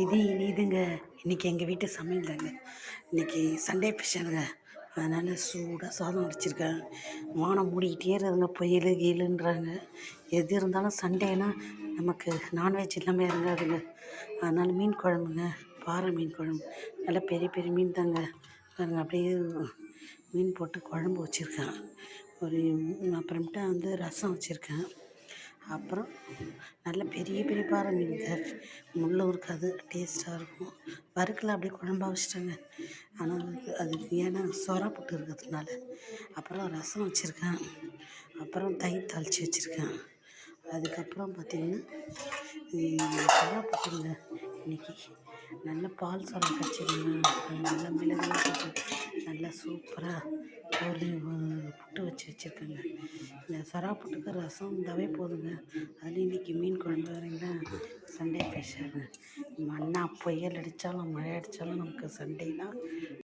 இது இனிதுங்க. இன்றைக்கி எங்கள் வீட்டு சமையல்தாங்க இன்றைக்கி சண்டே ஸ்பெஷலுங்க அதனால் சூடாக சாதம் வடிச்சிருக்கேன். வானம் மூடிக்கிட்டே இருக்குதுங்க. புயல் கீழுன்றாங்க. எது இருந்தாலும் சண்டேனா நமக்கு நான்வெஜ் இல்லாமல் இறங்காதுங்க அதனால் மீன் குழம்புங்க. பாறை மீன் குழம்பு. நல்லா பெரிய பெரிய மீன் தாங்க. பாருங்க அப்படியே மீன் போட்டு குழம்பு வச்சுருக்கேன். ஒரு அப்புறமேட்டு வந்து ரசம் வச்சுருக்கேன். அப்புறம் நல்ல பெரிய பெரிய பாறை மீனுங்க முள்ளும் இருக்காது டேஸ்ட்டாக இருக்கும். வறுக்கல அப்படியே குழம்பா வச்சுட்டேங்க. ஆனால் அதுக்கு அது ஏன்னா சொரா புட்டு இருக்கிறதுனால. அப்புறம் ரசம் வச்சுருக்கேன். அப்புறம் தயிர் தாளித்து வச்சுருக்கேன். அதுக்கப்புறம் பார்த்திங்கன்னா சொரா புட்டுங்க. இன்றைக்கி நல்ல பால் சொரா கிடச்சிதுங்க நல்லா மிளகு நல்லா சூப்பராக ஒரு புட்டு வச்சு வச்சுருக்கேங்க. இந்த சொரா புட்டுக்கு ரசம் இருந்தாவே போதுங்க. அதில் இன்றைக்கி மீன் குழம்பு வேறங்களா சண்டே ஸ்பெஷலுங்க மண்ணா புயல் அடித்தாலும் மழை அடித்தாலும் நமக்கு சண்டேனா